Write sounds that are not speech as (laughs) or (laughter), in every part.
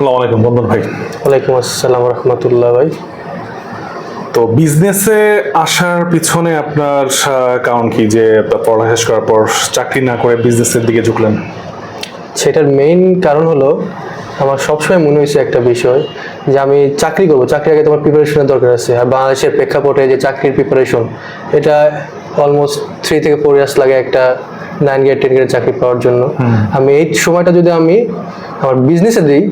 আসসালামু আলাইকুম বন্ধন ভাই। ওয়ালাইকুম আসসালাম রহমতুল্লাহ ভাই। তো বিজনেসে আসার পিছনে আপনার কারণ কি যে পড়া শেষ করার পর চাকরি না করে বিজনেসের দিকে ঝুঁকলেন? সেটার মেইন কারণ হলো আমার সবসময় মনে হয়েছে একটা বিষয় যে আমি চাকরি করব। চাকরির আগে তোমার প্রিপারেশনের দরকার আছে। আর বাংলাদেশের প্রেক্ষাপটে যে চাকরির প্রিপারেশন এটা অলমোস্ট থ্রি থেকে ফোর ইয়ার্স লাগে একটা নাইন গ্রেড টেন গ্রেড চাকরি পাওয়ার জন্য। আমি এই সময়টা যদি আমি আমার বিজনেসে দিই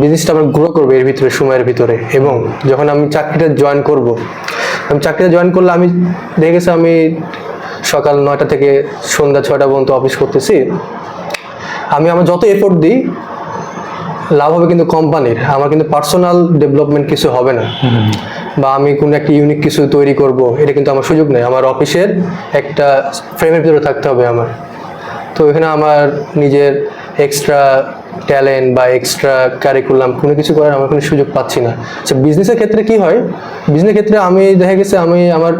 বিজনেসটা আমার গ্রো করবে এর ভিতরে সময়ের ভিতরে। এবং যখন আমি চাকরিটা জয়েন করব আমি চাকরিটা জয়েন করলে আমি দেখে গেছি আমি সকাল নয়টা থেকে সন্ধ্যা ছয়টা পর্যন্ত অফিস করতেছি। আমি আমার যত এফোর্ট দিই লাভ হবে কিন্তু কোম্পানির আমার কিন্তু পার্সোনাল ডেভেলপমেন্ট কিছু হবে না। বা আমি কোনো একটা ইউনিক কিছু তৈরি করব এটা কিন্তু আমার সুযোগ নেই। আমার অফিসের একটা ফ্রেমের ভিতরে থাকতে হবে আমার। তো এখানে আমার নিজের এক্সট্রা ট্যালেন্ট বা এক্সট্রা কারিকুলাম কোনো কিছু করার আমার কোনো সুযোগ পাচ্ছি না। আচ্ছা বিজনেসের ক্ষেত্রে কি হয়? বিজনেসের ক্ষেত্রে আমি দেখা গেছে আমি আমার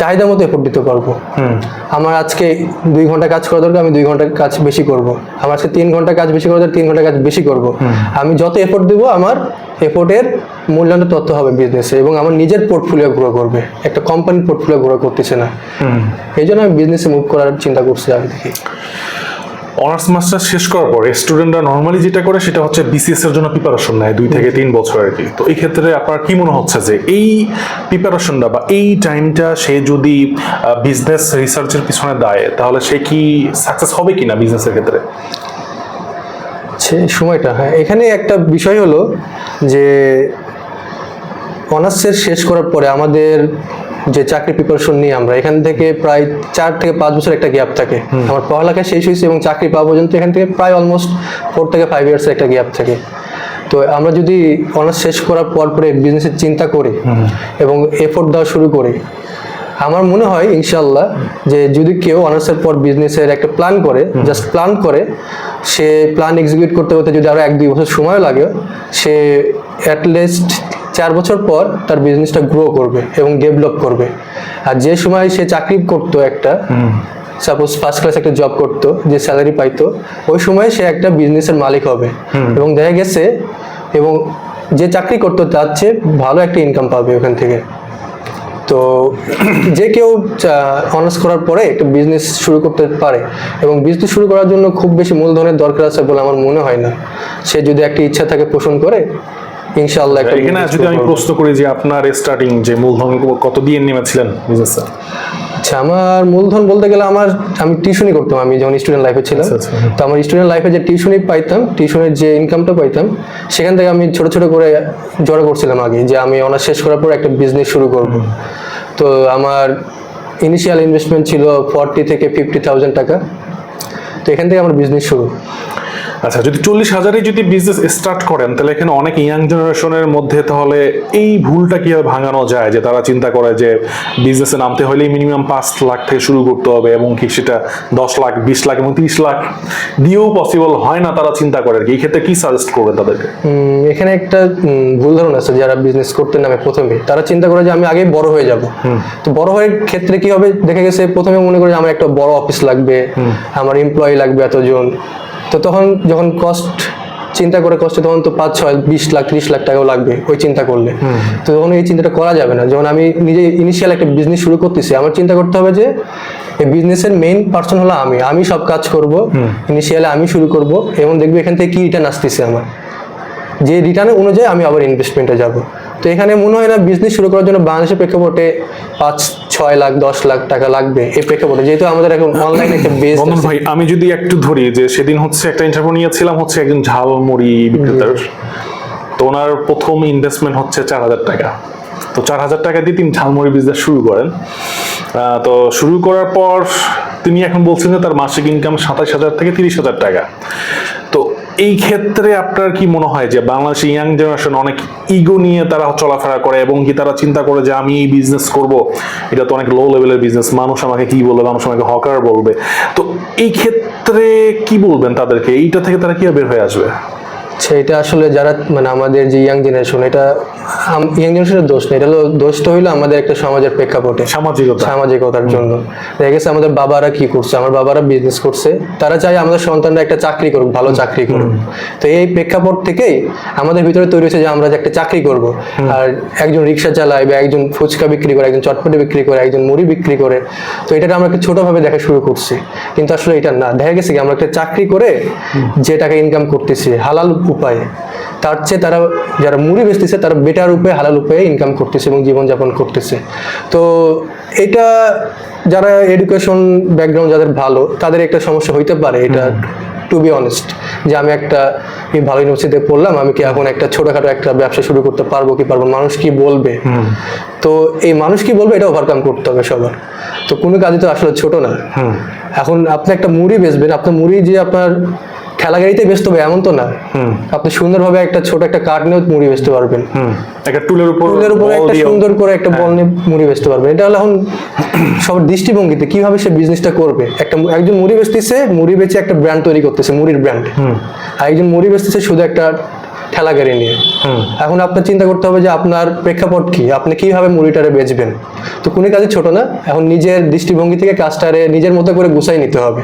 চাহিদা মতো এফোর্ট দিতে পারব। আমার আজকে দুই ঘণ্টা কাজ করা দরকার আমি দুই ঘণ্টা কাজ বেশি করব। আমার আজকে তিন ঘণ্টা কাজ বেশি করা দরকার তিন ঘণ্টা কাজ বেশি করব। আমি যত এফোর্ট দেবো আমার এফোর্টের মূল্যায়ন তথ্য হবে বিজনেসে এবং আমার নিজের পোর্টফোলিও গ্রো করবে। একটা কোম্পানির পোর্টফোলিও গ্রো করতেছে না। এই জন্য আমি বিজনেসে মুভ করার চিন্তা করছি আগে থেকে অনার্স মাস্টার শেষ করার পর স্টুডেন্টরা নর্মালি যেটা করে সেটা হচ্ছে বিসিএস এর জন্য প্রিপারেশন নেয় দুই থেকে তিন বছর আর কি। তো এই ক্ষেত্রে আপনার কি মনে হচ্ছে যে এই প্রিপারেশনটা বা এই টাইমটা সে যদি বিজনেস রিসার্চের পিছনে দেয় তাহলে সে কি সাকসেস হবে কিনা বিজনেসের ক্ষেত্রে? সে সময়টা হ্যাঁ এখানে একটা বিষয় হলো যে অনার্সের শেষ করার পরে আমাদের যে চাকরি প্রিপারেশন নিয়ে আমরা। এখান থেকে প্রায় চার থেকে পাঁচ বছর একটা গ্যাপ থাকে। আমার পড়ালেখা শেষ হয়েছে এবং চাকরি পাওয়া পর্যন্ত এখান থেকে প্রায় অলমোস্ট ফোর থেকে ফাইভ ইয়ার্সের একটা গ্যাপ থাকে। তো আমরা যদি অনার্স শেষ করার পর পরে বিজনেসের চিন্তা করি এবং এফোর্ট দেওয়া শুরু করি আমার মনে হয় ইনশাল্লাহ যে যদি কেউ অনার্সের পর বিজনেসের একটা প্ল্যান করে জাস্ট প্ল্যান করে সে প্ল্যান এক্সিকিউট করতে করতে যদি আরও এক দুই বছর সময় লাগে সে অ্যাটলিস্ট চার বছর পর তার বিজনেসটা গ্রো করবে এবং ডেভেলপ করবে। আর যে সময় সে চাকরি করতো একটা সাপোজ ফার্স্ট ক্লাস একটা জব করতো যে স্যালারি পাইতো ওই সময় সে একটা বিজনেসের মালিক হবে। এবং দেখা গেছে এবং যে চাকরি করতো তার চেয়ে ভালো একটা ইনকাম পাবে ওখান থেকে। তো যে কেউ অনার্স করার পরে একটা বিজনেস শুরু করতে পারে। এবং বিজনেস শুরু করার জন্য খুব বেশি মূলধনের দরকার আছে বলে আমার মনে হয় না। সে যদি একটা ইচ্ছা থাকে পোষণ করে ইনশাআল্লাহ এখানে যদি আমি প্রশ্ন করি যে আপনার স্টার্টিং যে মূলধন কত দিয়ে নেমেছিলেন বিজনেসে আচ্ছা আমার মূলধন বলতে গেলে আমার আমি টিউশনই করতাম আমি যখন স্টুডেন্ট লাইফে ছিলাম। আচ্ছা, আচ্ছা। তো আমার স্টুডেন্ট লাইফে যে টিউশনই পাইতাম টিউশনের যে ইনকামটা পাইতাম সেখান থেকে আমি ছোট ছোট করে জড়ো করছিলাম আগে যে আমি অনার্স শেষ করার পর একটা বিজনেস শুরু করব। তো আমার ইনিশিয়াল ইনভেস্টমেন্ট ছিল ফর্টি থেকে ফিফটি থাউজেন্ড টাকা। তো এখান থেকে আমার বিজনেস শুরু। আচ্ছা যদি চল্লিশ হাজারে যদি বিজনেস স্টার্ট করেন তাহলে এখানে অনেক ইয়াং জেনারেশনের মধ্যে তাহলে এই ভুলটা কীভাবে ভাঙানো যায়? যে তারা চিন্তা করে যে বিজনেসে নামতে হলেই মিনিমাম পাঁচ লাখ থেকে শুরু করতে হবে এবং কি সেটা দশ লাখ বিশ লাখ এবং তিরিশ লাখ দিয়েও পসিবল হয় না তারা চিন্তা করে আর কি। এই ক্ষেত্রে কি সাজেস্ট করবেন তাদেরকে? এখানে একটা ভুল ধারণা আছে যারা বিজনেস করতে নামে প্রথমে তারা চিন্তা করে যে আমি আগে বড় হয়ে যাব। তো বড় হয়ে ক্ষেত্রে কি হবে? দেখা গেছে প্রথমে মনে করে যে আমার একটা বড় অফিস লাগবে আমার এমপ্লয়ি লাগবে এতজন। তো তখন যখন কস্ট চিন্তা করে কষ্ট তখন তো পাঁচ ছয় বিশ লাখ ত্রিশ লাখ টাকাও লাগবে ওই চিন্তা করলে। তো তখন এই চিন্তাটা করা যাবে না। যখন আমি নিজে ইনিশিয়াল একটা বিজনেস শুরু করতেছি আমার চিন্তা করতে হবে যে এই বিজনেসের মেইন পার্সন হলো আমি। আমি সব কাজ করব ইনিশিয়ালি আমি শুরু করব এবং দেখবি এখান থেকে কি রিটার্ন আসতেছে আমার। যে রিটার্ন অনুযায়ী আমি আবার ইনভেস্টমেন্টে যাব। তো এখানে মনে হয় না বিজনেস শুরু করার জন্য বাংলাদেশের প্রেক্ষাপটে পাঁচ ছয় লাখ দশ লাখ টাকা লাগবে এই প্রেক্ষাপটে। যেহেতু আমাদের এখন অনলাইনে একটা বেস ভাই আমি যদি একটু ধরি যে সেদিন হচ্ছে একটা ইন্টারভিউ নিয়েছিলাম হচ্ছে একজন ঝালমুড়ি বিক্রেতার। তো ওনার প্রথম ইনভেস্টমেন্ট হচ্ছে চার হাজার টাকা। তো চার হাজার টাকা দিয়ে তিনি ঝালমুড়ি বিজনেস শুরু করেন। তো শুরু করার পর তিনি এখন বলছেন যে তার মাসিক ইনকাম সাতাশ হাজার থেকে তিরিশ হাজার টাকা। তো এই ক্ষেত্রে আপনার কি মনে হয় যে বাংলাদেশের ইয়াং জেনারেশন অনেক ইগো নিয়ে তারা চলাফেরা করে এবং কি তারা চিন্তা করে যে আমি এই বিজনেস করব? এটা তো অনেক লো লেভেলের বিজনেস মানুষ আমাকে কি বলবে? মানুষ আমাকে হকার বলবে। তো এই ক্ষেত্রে কি বলবেন তাদেরকে? এইটা থেকে তারা কীভাবে বের হয়ে আসবে? আচ্ছা এটা আসলে যারা মানে আমাদের যে ইয়াং জেনারেশন এটা ইয়াং জেনারেশনের দোষ না এটা হলো দোষটা হইল আমাদের একটা সমাজের প্রেক্ষাপটে। সামাজিকতা। সামাজিকতার জন্য। দেখা গেছে আমাদের বাবারা কি করছে? আমার বাবারা বিজনেস করছে। তারা চায় আমাদের সন্তানরা একটা চাকরি করুক ভালো চাকরি করুক। তো এই প্রেক্ষাপট থেকেই আমাদের ভিতরে তৈরি হয়েছে যে আমরা যে একটা চাকরি করব। আর একজন রিক্সা চালায় বা একজন ফুচকা বিক্রি করে একজন চটপটি বিক্রি করে একজন মুড়ি বিক্রি করে তো এটাকে আমরা একটা ছোটভাবে দেখা শুরু করছি। কিন্তু আসলে এটা না। দেখা গেছে কি আমরা একটা চাকরি করে যে টাকা ইনকাম করতেছি হালাল উপায়ে। তার চেয়ে তারা যারা মুড়ি বেচতেছে তারা বেটার উপায়ে হালাল উপায়ে ইনকাম করতেছে এবং জীবনযাপন করতেছে। তো এটা যারা এডুকেশন ব্যাকগ্রাউন্ড যাদের ভালো তাদের একটা সমস্যা হইতে পারে এটা টু বি অনেস্ট যে আমি একটা ভালো ইউনিভার্সিটিতে পড়লাম আমি কি এখন একটা ছোটখাটো একটা ব্যবসা শুরু করতে পারব কি পারব মানুষ কি বলবে? তো এই মানুষ কি বলবে এটা ওভারকাম করতে হবে সবার। তো কোনো কাজই তো আসলে ছোট না। এখন আপনি একটা মুড়ি বেচবেন আপনার মুড়ি যে আপনার ঠেলা গাড়িতে বেচতে হবে এমন তো না। আপনি সুন্দরভাবে একটা ছোট একটা কাঠ নিয়েও মুড়ি বেচতে পারবেন। একটা টুলের উপর ফুলের উপরে একটা সুন্দর করে একটা বল নিয়ে মুড়ি বেচতে পারবে এটা হলো এখন সবার দৃষ্টিভঙ্গিতে কীভাবে সে বিজনেসটা করবে। একটা একজন মুড়ি বেচতেছে মুড়ি বেচে একটা ব্র্যান্ড তৈরি করতেছে মুড়ির ব্র্যান্ড আর একজন মুড়ি বেচতেছে শুধু একটা ঠেলা গাড়ি নিয়ে এখন আপনার চিন্তা করতে হবে যে আপনার প্রেক্ষাপট কি? আপনি কীভাবে মুড়িটারে বেচবেন? তো কোনো কাজে ছোট না। এখন নিজের দৃষ্টিভঙ্গি থেকে কাজটারে নিজের মতো করে গুছাই নিতে হবে।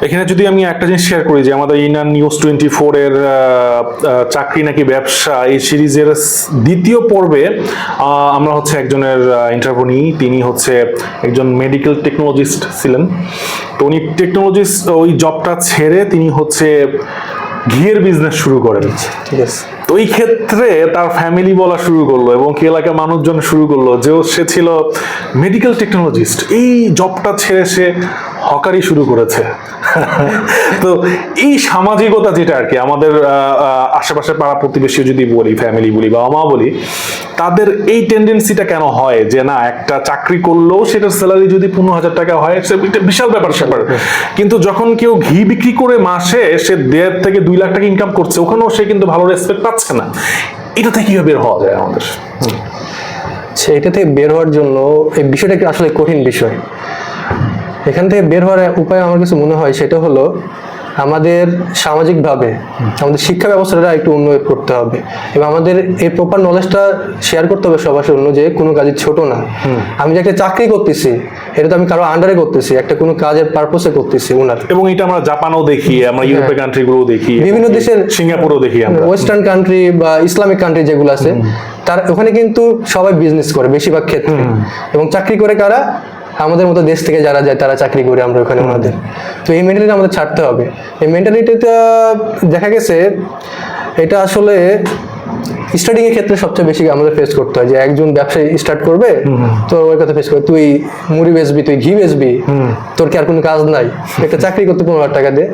এখানে যদি আমি একটা জিনিস শেয়ার করি যে আমাদের ইন্ডিয়ান নিউজ টোয়েন্টি ফোর এর আহ, আহ, চাকরি নাকি ব্যবসা এই সিরিজের দ্বিতীয় পর্বে আমরা হচ্ছে একজনের ইন্টারভিউ নিই। তিনি হচ্ছে একজন মেডিকেল টেকনোলজিস্ট ছিলেন। তো উনি টেকনোলজিস্ট ওই জবটা ছেড়ে তিনি হচ্ছে ঘিয়ের বিজনেস শুরু করেন। ঠিক আছে। তো এই ক্ষেত্রে তার ফ্যামিলি বলা শুরু করল এবং এলাকার মানুষজন শুরু করল যে সে ছিল মেডিকেল টেকনোলজিস্ট এই জবটা ছেড়ে সে হকারি শুরু করেছে। (laughs) তো এই সামাজিকতা যেটা আর কি, আমাদের আশেপাশে পাড়া প্রতিবেশী যদি বলি ফ্যামিলি বলি বাবা মা বলি, তাদের এই টেন্ডেন্সিটা কেন হয়? যে না, একটা চাকরি করলেও সেটার স্যালারি যদি পনেরো হাজার টাকা হয় সেটা বিশাল ব্যাপার, স্যাপার। কিন্তু যখন কেউ ঘি বিক্রি করে মাসে, সে দেড় থেকে দুই লাখ টাকা ইনকাম করছে, ওখানেও সে কিন্তু ভালো রেসপেক্ট পাচ্ছে। না এটা থেকে কীভাবে বের হওয়া যায় আমাদের? সেটা থেকে বের হওয়ার জন্য এই বিষয়টা আসলে কঠিন বিষয়? এখান থেকে বের হওয়ার উপায় আমার কিছু মনে হয় সেটা হলো আমাদের সামাজিকভাবে আমাদের শিক্ষা ব্যবস্থাটা একটু উন্নত করতে হবে এবং আমাদের এই প্রপার নলেজটা শেয়ার করতে হবে সবার সামনে যে কোনো কাজই ছোট না। আমি যে একটা চাকরি করতেছি এটা তো আমি কারও আন্ডারে করতেছি একটা কোনো কাজের পারপোসে করতেছি ওনার এবং এটা আমরা জাপানও দেখি আমরা ইউরোপের কান্ট্রিগুলোও দেখি বিভিন্ন দেশের- সিঙ্গাপুরও দেখি আমরা। ওয়েস্টার্ন কান্ট্রি বা ইসলামিক কান্ট্রি যেগুলো আছে তার ওখানে কিন্তু সবাই বিজনেস করে বেশিরভাগ ক্ষেত্রে। এবং চাকরি করে কারা? আমাদের মতো দেশ থেকে যারা যায় তারা চাকরি করে আমরা ওখানে ওনাদের তো এই মেন্টালিটি আমাদের ছাড়তে হবে। এই মেন্টালিটিটা দেখা গেছে এটা আসলে স্টার্টিং এর ক্ষেত্রে সবচেয়ে বেশি আমাদের ফেস করতে হয় যে একজন ব্যবসায়ী স্টার্ট করবে তো ওই কথা ফেস করে তুই মুড়ি বেচবি তুই ঘি বেচবি তোর কি আর কোনো কাজ নাই? একটা চাকরি করতে পনেরো হাজার টাকা দে।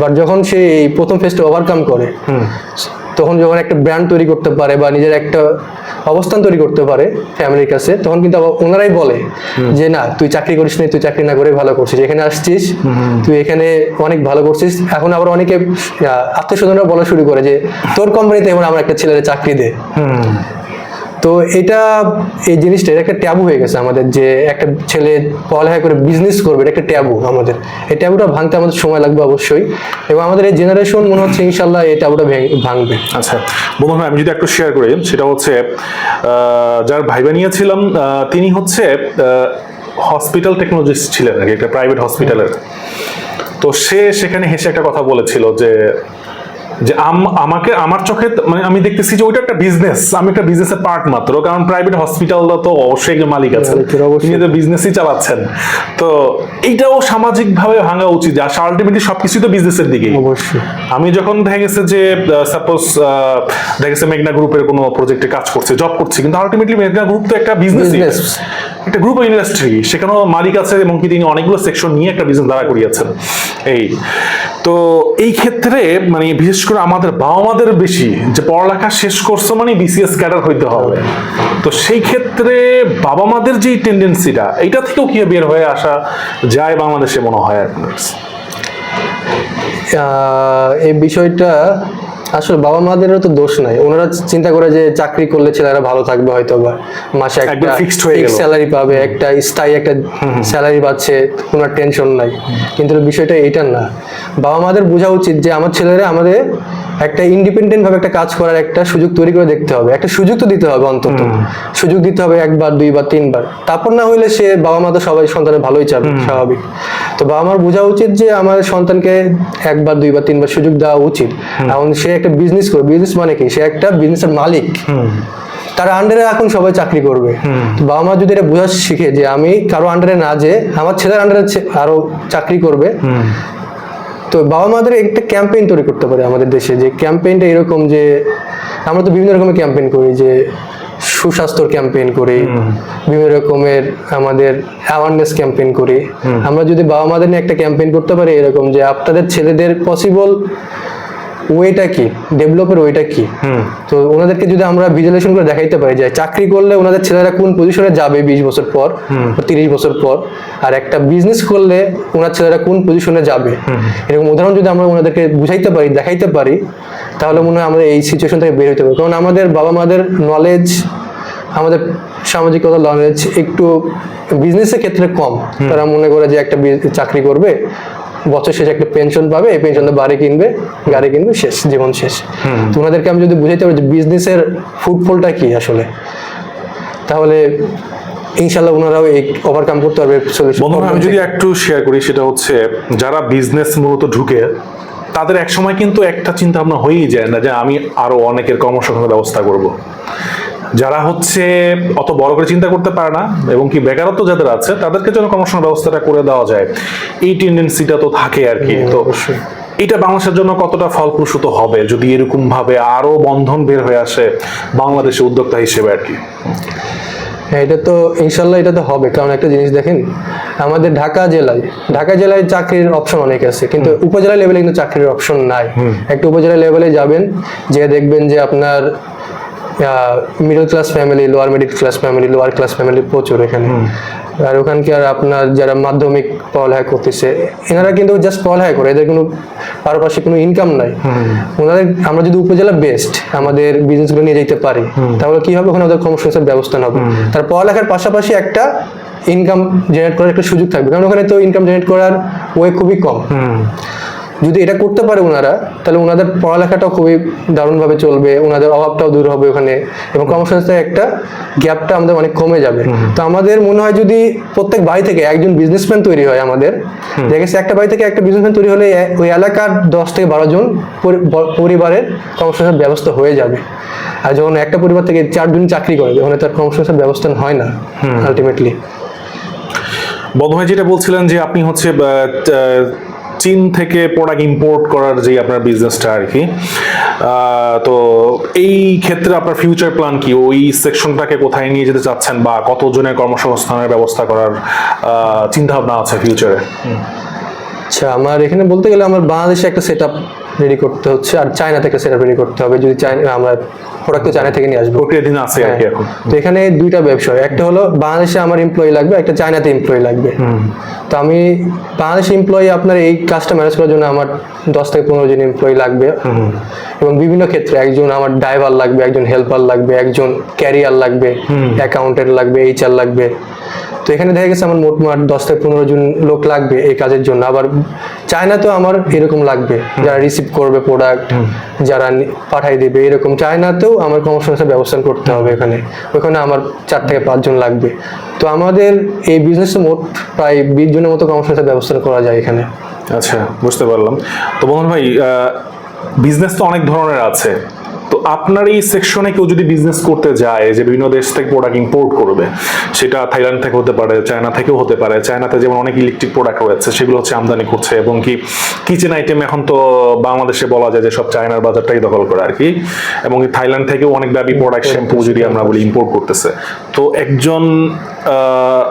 বাট যখন সে এই প্রথম ফেজটা ওভারকাম করে তখন যখন একটা ব্র্যান্ড তৈরি করতে পারে বা নিজের একটা অবস্থান তৈরি করতে পারে ফ্যামিলির কাছে তখন কিন্তু ওনারাই বলে যে না তুই চাকরি করিস না তুই চাকরি না করে ভালো করছিস। এখানে আসছিস তুই এখানে অনেক ভালো করছিস। এখন আবার অনেকে আত্মীয় স্বজনরা বলা শুরু করে যে তোর কোম্পানিতে এখন আমার একটা ছেলের চাকরি দে। তো এটা এই জিনিসটা একটা ট্যাবু হয়ে গেছে আমাদের যে একটা ছেলে পড়ালেখা করে বিজনেস করবে এটা একটা ট্যাবু আমাদের। এই ট্যাবুটা ভাঙতে আমাদের সময় লাগবে অবশ্যই। এবং আমাদের এই জেনারেশন মনে হচ্ছে ইনশাল্লাহ এই ট্যাবুটা ভেঙে- ভাঙবে। আচ্ছা ভাই আমি যদি একটু শেয়ার করি সেটা হচ্ছে যার ভাইবা নিয়েছিলাম তিনি হচ্ছে হসপিটাল টেকনোলজিস্ট ছিলেন কি, একটা প্রাইভেট হসপিটালের তো সে সেখানে হেসে একটা কথা বলেছিল যে যে আম- আমাকে আমার চোখে মানে আমি দেখতেছি যে ওইটা একটা বিজনেস আমি একটা বিজনেসের পার্ট মাত্র কারণ প্রাইভেট হসপিটাল তো অবশ্যই একজন মালিক আছেন। অবশ্যই। তিনি তো বিজনেসই চালাচ্ছেন। তো এইটাও সামাজিক ভাবে ভাঙা উচিত আসলে আলটিমেটলি সবকিছুই তো বিজনেসের দিকেই। অবশ্যই। আমি যখন দেখা গেছে যে সাপোজ দেখা গেছে মেঘনা গ্রুপের কোনো প্রজেক্টে কাজ করছে জব করছে কিন্তু আলটিমেটলি মেঘনা গ্রুপ তো একটা বিজনেস. একটা গ্রুপ ইন্ডাস্ট্রি সেখানেও মালিক আছে এবং কি তিনি অনেকগুলো সেকশন নিয়ে একটা বিজনেস দাঁড়া করিয়েছেন। এই। তো এই ক্ষেত্রে মানে বিশেষ করে আমাদের বাবা মাদের বেশি যে পড়ালেখা শেষ করছ মানে বিসিএস ক্যাডার হইতে হবে। তো সেই ক্ষেত্রে বাবা মাদের যে টেন্ডেন্সিটা এইটা থেকেও কি বের হয়ে আসা যায় বাংলাদেশে মনে হয় এই বিষয়টা আসলে বাবা মাদেরও তো দোষ নাই। ওনারা চিন্তা করে যে চাকরি করলে ছেলেরা ভালো থাকবে হয়তো বা। মাসে একটা fixed হয়ে গেল। স্যালারি পাবে একটা স্থায়ী একটা স্যালারি পাচ্ছে কোনো টেনশন নাই। কিন্তু বিষয়টা এটা না। বাবা মাদের বোঝা উচিত যে আমার ছেলেরা আমাদের একটা ইন্ডিপেন্ডেন্ট ভাবে একটা কাজ করার একটা সুযোগ তৈরি করে দেখতে হবে। একটা সুযোগ তো দিতে হবে অন্তত। সুযোগ দিতে হবে একবার দুইবার তিনবার। তারপর না হইলে সে বাবা মা তো সবাই সন্তানের ভালোই চাবে স্বাভাবিক। তো বাবা মার বোঝা উচিত যে আমার সন্তানকে একবার দুইবার তিনবার সুযোগ দেওয়া উচিত। এখন সে একটা বিজনেস করবে। বিজনেস মানে কি? সে একটা বিজনেসের মালিক। তার আন্ডারে এখন সবাই চাকরি করবে। বাবা মা যদি এটা বোঝা শিখে যে আমি কারও আন্ডারে না যে আমার ছেলের আন্ডারে আরও চাকরি করবে তো বাবা মাদের একটা ক্যাম্পেইন তৈরি করতে পারে আমাদের দেশে। যে ক্যাম্পেইনটা এরকম যে আমরা তো বিভিন্ন রকমের ক্যাম্পেইন করি। যে সুস্বাস্থ্যর ক্যাম্পেইন করি বিভিন্ন রকমের আমাদের অ্যাওয়ারনেস ক্যাম্পেইন করি। আমরা যদি বাবা মাদের নিয়ে একটা ক্যাম্পেইন করতে পারি এরকম যে আপনাদের ছেলেদের পসিবল ওয়েটা কি? ডেভেলপের ওয়েটা কি? তো ওনাদেরকে যদি আমরা ভিজুয়ালাইজেশন করে দেখাইতে পারি যে চাকরি করলে ওনাদের ছেলেরা কোন পজিশনে যাবে বিশ বছর পর তিরিশ বছর পর? আর একটা বিজনেস করলে ওনার ছেলেরা কোন পজিশনে যাবে? এরকম উদাহরণ যদি আমরা ওনাদেরকে বুঝাইতে পারি দেখাইতে পারি তাহলে মনে হয় আমরা এই সিচুয়েশন থেকে বের হতে পারি কারণ আমাদের বাবা মাদের নলেজ আমাদের সামাজিকতা নলেজ একটু বিজনেসের ক্ষেত্রে কম। তারা মনে করে যে একটা চাকরি করবে বছর শেষে একটা পেনশন পাবে এই পেনশন বাড়ি কিনবে গাড়ি কিনবে শেষ জীবন শেষ। তো ওনাদেরকে আমি যদি বুঝাইতে পারি যে বিজনেসের ফুটফলটা কি আসলে তাহলে ইনশাল্লাহ ওনারাও এই ওভারকাম করতে পারবে বন্ধুরা আমি যদি একটু শেয়ার করি সেটা হচ্ছে যারা বিজনেস মূলত ঢুকে তাদের এক সময় কিন্তু একটা চিন্তা ভাবনা হয়েই যায় না যে আমি আরও অনেকের কর্মসংস্থানের ব্যবস্থা করব। যারা হচ্ছে অত বড় করে চিন্তা করতে পারে না এবং কি বেকারত্ব যাদের আছে তাদেরকে যেন কর্মসংস্থান ব্যবস্থাটা করে দেওয়া যায়। এই টেন্ডেন্সিটা তো থাকে আর কি। তো। এটা বাংলাদেশের জন্য কতটা ফলপ্রসূত হবে যদি এরকম ভাবে আরও বন্ধন বের হয়ে আসে বাংলাদেশে উদ্যোক্তা হিসেবে আর কি? হ্যাঁ এটা তো ইনশাল্লাহ এটা তো হবে। কারণ একটা জিনিস দেখেন আমাদের ঢাকা জেলায় ঢাকা জেলায় চাকরির অপশন অনেক আছে কিন্তু উপজেলা লেভেলে কিন্তু চাকরির অপশন নাই। একটা উপজেলা লেভেলে যাবেন যে দেখবেন যে আপনার middle class family lower middle class family lower class family প্রচুর এখানে। আর ওখানকার আপনার যারা মাধ্যমিক পড়ালেখা করতেছে এনারা কিন্তু জাস্ট পড়ালেখা করে এদের কোনো পারপাশে কোনো ইনকাম নাই। ওনাদের আমরা যদি উপজেলা বেস্ট আমাদের বিজনেসগুলো নিয়ে যেতে পারি তাহলে কি হবে? ওখানে ওদের কর্মসংস্থান ব্যবস্থা হবে। তার পড়ালেখার পাশাপাশি একটা ইনকাম জেনারেট করার একটা সুযোগ থাকবে। কারণ ওখানে তো ইনকাম জেনারেট করার ওয়ে খুবই কম। যদি এটা করতে পারে ওনারা তাহলে ওনাদের পড়ালেখাটাও খুবই দারুণভাবে চলবে ওনাদের অভাবটাও দূর হবে ওখানে এবং কর্মসংস্থানের একটা গ্যাপটা আমাদের অনেক কমে যাবে। তো আমাদের মনে হয় যদি প্রত্যেক বাড়ি থেকে একজন বিজনেসম্যান তৈরি হয় আমাদের দেখা গেছে একটা বাড়ি থেকে একটা বিজনেসম্যান তৈরি হলে ওই এলাকার দশ থেকে বারো জন পরিবারের কর্মসংস্থান ব্যবস্থা হয়ে যাবে। আর যখন একটা পরিবার থেকে চারজন চাকরি করে ওখানে তার কর্মসংস্থান ব্যবস্থা হয় না আলটিমেটলি বন্ধু যেটা বলছিলেন যে আপনি হচ্ছে চীন থেকে প্রোডাক্ট ইম্পোর্ট করার যে আপনার বিজনেসটা আর কি তো এই ক্ষেত্রে আপনার ফিউচার প্ল্যান কি? ওই সেকশনটাকে কোথায় নিয়ে যেতে চাচ্ছেন বা কতজনের কর্মসংস্থানের ব্যবস্থা করার চিন্তা ভাবনা আছে ফিউচারে আচ্ছা আমার এখানে বলতে গেলে আমার বাংলাদেশে একটা সেট আপ রেডি করতে হচ্ছে। আর চায়না থেকে সেট রেডি করতে হবে। যদি চায়না আমরা প্রোডাক্ট তো চায়না থেকে নিয়ে আসব। প্রক্রিয়াধীন আছে আর কি এখন। তো এখানে দুইটা ব্যবসা একটা হলো বাংলাদেশে আমার এমপ্লয়ি লাগবে একটা চায়নাতে এমপ্লয়ি লাগবে। তো আমি বাংলাদেশ এমপ্লয়ি আপনার এই কাজটা ম্যানেজ করার জন্য আমার দশ থেকে পনেরো জন এমপ্লয়ি লাগবে। এবং বিভিন্ন ক্ষেত্রে একজন আমার ড্রাইভার লাগবে একজন হেল্পার লাগবে একজন ক্যারিয়ার লাগবে অ্যাকাউন্টেন্ট লাগবে এইচআর লাগবে। তো এখানে দেখা গেছে আমার মোট মোটমাট দশ থেকে পনেরো জন লোক লাগবে এই কাজের জন্য। আবার চায়নাতেও আমার এরকম লাগবে যারা রিসিভ করবে প্রোডাক্ট যারা পাঠাই দিবে এরকম। চায়নাতেও আমার কর্মসংস্থান ব্যবস্থা করতে হবে এখানে। ওখানে আমার চার থেকে পাঁচজন লাগবে। তো আমাদের এই বিজনেসে মোট প্রায় বিশ জনের মতো কর্মসংস্থান ব্যবস্থা করা যায় এখানে। আচ্ছা বুঝতে পারলাম। তো মোহন ভাই বিজনেস তো অনেক ধরনের আছে। তো আপনার এই সেকশনে কেউ যদি বিজনেস করতে যায় যে বিভিন্ন দেশ থেকে প্রোডাক্ট ইম্পোর্ট করবে সেটা থাইল্যান্ড থেকে হতে পারে চায়না থেকেও হতে পারে চায়নাতে যেমন অনেক ইলেকট্রিক প্রোডাক্ট রয়েছে সেগুলো হচ্ছে আমদানি করছে এবং কি কিচেন আইটেম এখন তো বাংলাদেশে বলা যায় যে সব চায়নার বাজারটাই দখল করে আর কি এবং থাইল্যান্ড থেকেও অনেক ব্যাপী প্রোডাক্ট শ্যাম্পু যদি আমরা বলি ইম্পোর্ট করতেছে। তো একজন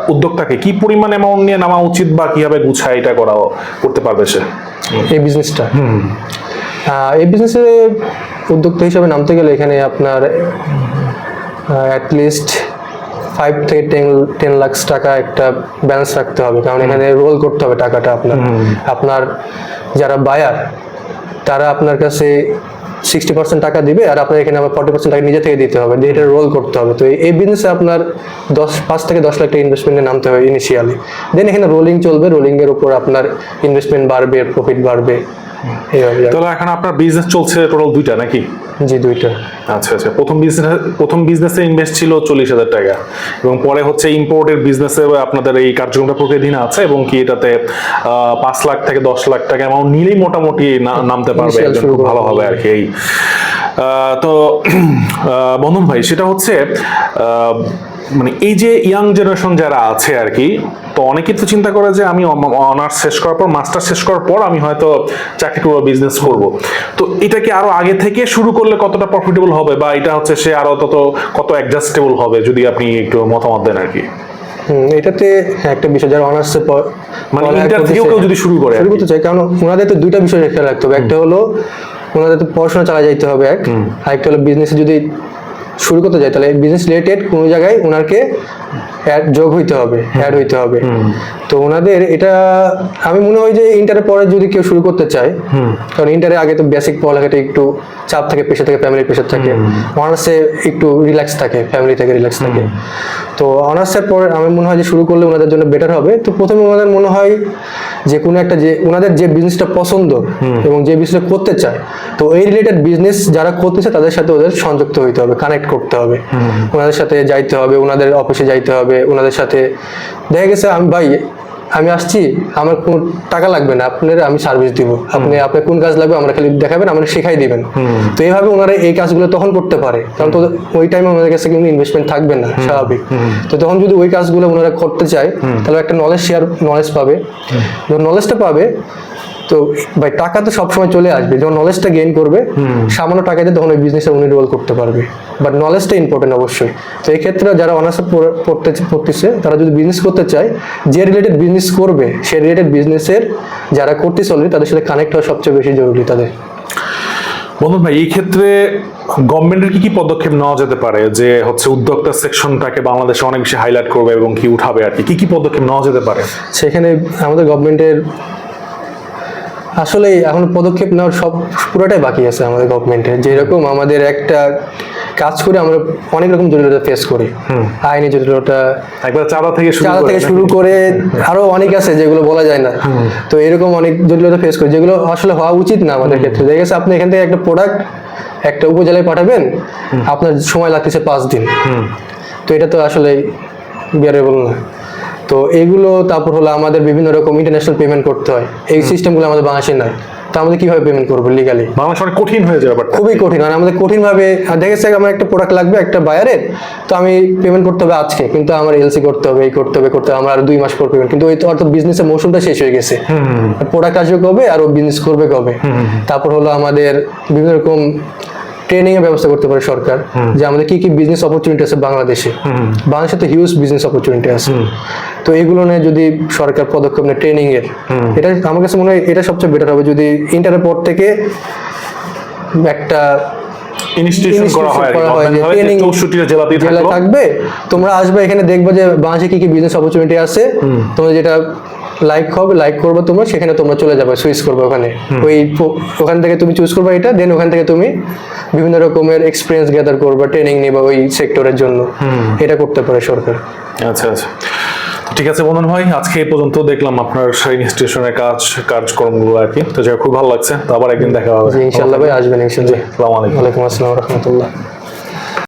উদ্যোক্তাকে কি পরিমাণ অ্যামাউন্ট নিয়ে নামা উচিত বা কীভাবে গুছায় এটা করা করতে পারবে সে? এই বিজনেসটা এই বিজনেসে উদ্যোক্তা হিসাবে নামতে গেলে এখানে আপনার অ্যাটলিস্ট ফাইভ থেকে টেন টেন লাখ টাকা একটা ব্যালেন্স রাখতে হবে। কারণ এখানে রোল করতে হবে টাকাটা আপনার। আপনার যারা বায়ার তারা আপনার কাছে সিক্সটি পার্সেন্ট টাকা দিবে আর আপনার এখানে আবার ফর্টি পার্সেন্ট টাকা নিজে থেকে দিতে হবে দিয়ে এটা রোল করতে হবে। তো এই- বিজনেসে আপনার দশ, পাঁচ থেকে দশ লাখ টাকা ইনভেস্টমেন্টে নামতে হবে ইনিশিয়ালি দেন এখানে রোলিং চলবে রোলিং এর উপর আপনার ইনভেস্টমেন্ট বাড়বে প্রফিট বাড়বে। যাবে। এখন আপনার বিজনেস চলছে টোটাল দুইটা নাকি? জি দুইটা। আচ্ছা আচ্ছা। প্রথম বিজনেস প্রথম বিজনেসে ইনভেস্ট ছিল চল্লিশ হাজার টাকা। এবং পরে হচ্ছে ইম্পোর্টের বিজনেসে আপনাদের এই কার্যক্রমটা প্রতিদিন আছে এবং কি এটাতে আহ, পাঁচ লাখ থেকে দশ লাখ টাকা অ্যামাউন্ট নিলেই মোটামুটি নামতে পারবে ভালো হবে আর কি এই। আহ, তো (clears throat) আহ, বন্ধন ভাই সেটা হচ্ছে আহ, মানে এই যে ইয়াং জেনারেশন যারা আছে আর কি তো অনেকেই তো চিন্তা করে যে আমি অনার্স শেষ করার পর মাস্টার শেষ করার পর আমি হয়তো চাকরি করব বিজনেস করব। তো এটাকে আরও আগে থেকে শুরু করলে কতটা প্রফিটেবল হবে? বা এটা হচ্ছে সে আরও তত কত অ্যাডজাস্টেবল হবে যদি আপনি একটু মতামত দেন আর কি? হুম, এটাতে একটা বিষয় যারা অনার্সে মানে ইন্টার থেকেও কেউ যদি শুরু করে শুরু। করতে চাই কারণ ওনাদের তো দুইটা বিষয় রাখতে হবে। একটা হলো ওনাদের তো পড়াশোনা চালা যাইতে হবে এক। আর একটা হলো বিজনেসে যদি শুরু করতে যায় তাহলে বিজনেস রিলেটেড কোনো জায়গায় ওনাকে অ্যাড যোগ হইতে হবে অ্যাড হইতে হবে। তো ওনাদের এটা আমি মনে হয় যে ইন্টারের পরে যদি কেউ শুরু করতে চায় কারণ ইন্টারে আগে তো বেসিক পড়ালেখাটা একটু চাপ থাকে প্রেশার থাকে ফ্যামিলির প্রেশার থাকে। অনার্সে একটু রিল্যাক্স থাকে ফ্যামিলি থেকে রিল্যাক্স থাকে। তো অনার্সের পরে আমি মনে হয় যে শুরু করলে ওনাদের জন্য বেটার হবে। তো প্রথমে ওনাদের মনে হয় যে কোনো একটা যে ওনাদের যে বিজনেসটা পছন্দ এবং যে বিজনেসটা করতে চায় তো এই রিলেটেড বিজনেস যারা করতেছে তাদের সাথে ওদের সংযুক্ত হইতে হবে কানেক্ট করতে হবে। ওনাদের সাথে যাইতে হবে ওনাদের অফিসে যাইতে হবে ওনাদের সাথে দেখা গেছে আমি ভাই আমি আসছি আমার কোনো টাকা লাগবে না আপনার আমি সার্ভিস দিব। আপনি আপনার কোন কাজ লাগবে আমরা খালি দেখাবেন আমরা শেখাই দিবেন। তো এইভাবে ওনারা এই কাজগুলো তখন করতে পারে। কারণ তো ওই টাইমে ওনাদের কাছে কিন্তু ইনভেস্টমেন্ট থাকবে না স্বাভাবিক। তো তখন যদি ওই কাজগুলো ওনারা করতে চায় তাহলে একটা নলেজ শেয়ার নলেজ পাবে। নলেজটা পাবে তো ভাই টাকা তো সবসময় চলে আসবে যখন নলেজটা গেইন করবে সামান্য টাকা দিয়ে তখন ওই বিজনেসে উনি রোল করতে পারবে। বাট নলেজটা ইম্পর্টেন্ট অবশ্যই। তো এই ক্ষেত্রে যারা অনার্সে পড়তে পড়তেছে তারা যদি বিজনেস করতে চায় যে রিলেটেড বিজনেস করবে সেই রিলেটেড বিজনেসের যারা করতেছে অলরেডি তাদের সাথে কানেক্ট হওয়া সবচেয়ে বেশি জরুরি তাদের। বন্ধন ভাই এই ক্ষেত্রে গভর্নমেন্টের কি কি পদক্ষেপ নেওয়া যেতে পারে? যে হচ্ছে উদ্যোক্তা সেকশনটাকে বাংলাদেশে অনেক বেশি হাইলাইট করবে এবং কি উঠাবে আর কি। কি কি পদক্ষেপ নেওয়া যেতে পারে? সেখানে আমাদের গভর্নমেন্টের আসলে এখন পদক্ষেপ নেওয়ার সব পুরোটাই বাকি আছে আমাদের গভর্নমেন্টের যেরকম আমাদের একটা কাজ করে আমরা অনেক রকম জটিলতা ফেস করি। আইনি জটিলতা একবার চাঁদা থেকে শুরু চাঁদা করে থেকে শুরু করে আরও অনেক আছে যেগুলো বলা যায় না। তো এরকম অনেক জটিলতা ফেস করি যেগুলো আসলে হওয়া উচিত না আমাদের ক্ষেত্রে। দেখা গেছে আপনি এখান থেকে একটা প্রোডাক্ট একটা উপজেলায় পাঠাবেন আপনার সময় লাগতেছে পাঁচ দিন। তো এটা তো আসলে বিয়ারেবল না। তো এইগুলো তারপর হলো আমাদের বিভিন্ন রকম ইন্টারন্যাশনাল পেমেন্ট করতে হয়। এই সিস্টেমগুলো আমাদের বাংলাদেশে নাই। তো আমাদের কীভাবে পেমেন্ট করব লিগালি বাংলাদেশ অনেক কঠিন হয়ে যাবে খুবই কঠিন কারণ আমাদের কঠিন ভাবে দেখা আমার একটা প্রোডাক্ট লাগবে একটা বায়ারের তো আমি পেমেন্ট করতে হবে আজকে কিন্তু আমার এলসি করতে হবে এই করতে হবে করতে হবে আমার আর দুই মাস পর পেমেন্ট কিন্তু ওই তো অর্থাৎ বিজনেসের মৌসুমটা শেষ হয়ে গেছে। প্রোডাক্ট আসবে কবে আর ও বিজনেস করবে কবে? তারপর হলো আমাদের বিভিন্ন রকম ট্রেনিং এর ব্যবস্থা করতে পারে সরকার যে আমাদের কি কি বিজনেস অপরচুনিটি আছে বাংলাদেশে। বাংলাদেশে তো হিউজ বিজনেস অপরচুনিটি আছে। তো এগুলো নিয়ে যদি সরকার পদক্ষেপ নেয় ট্রেনিং এর এটা আমার কাছে মনে হয় এটা সবচেয়ে বেটার হবে। যদি ইন্টারের পর থেকে একটা ইনস্টিটিউশন করা হয় চৌষট্টিটা জেলাতেই থাকবে তোমরা আসবে এখানে দেখবে যে বাংলাদেশে কি কি বিজনেস অপরচুনিটি আছে। তোমরা যেটা লাইক হবে লাইক করবে তোমরা সেখানে তোমরা চলে যাবে সুইচ করবে ওখানে। ওই ওখান থেকে তুমি চুজ করবে এটা দেন ওখান থেকে তুমি বিভিন্ন রকমের এক্সপিরিয়েন্স গ্যাদার করবে ট্রেনিং নিবা ওই সেক্টরের জন্য। এটা করতে পারে সরকার। আচ্ছা আচ্ছা। ঠিক আছে বন্ধন ভাই আজকে এই পর্যন্ত দেখলাম আপনার সেই ইনস্টিটিউশনের কাজ কাজকর্মগুলো আর কি। তো যাই হোক খুব ভালো লাগছে। তো আবার একদিন দেখা হবে। জি ইনশাল্লাহ ভাই আসবেন ইনশাল্লাহ। আসসালামু আলাইকুম। ওয়ালাইকুম আসসালাম রহমতুল্লাহ।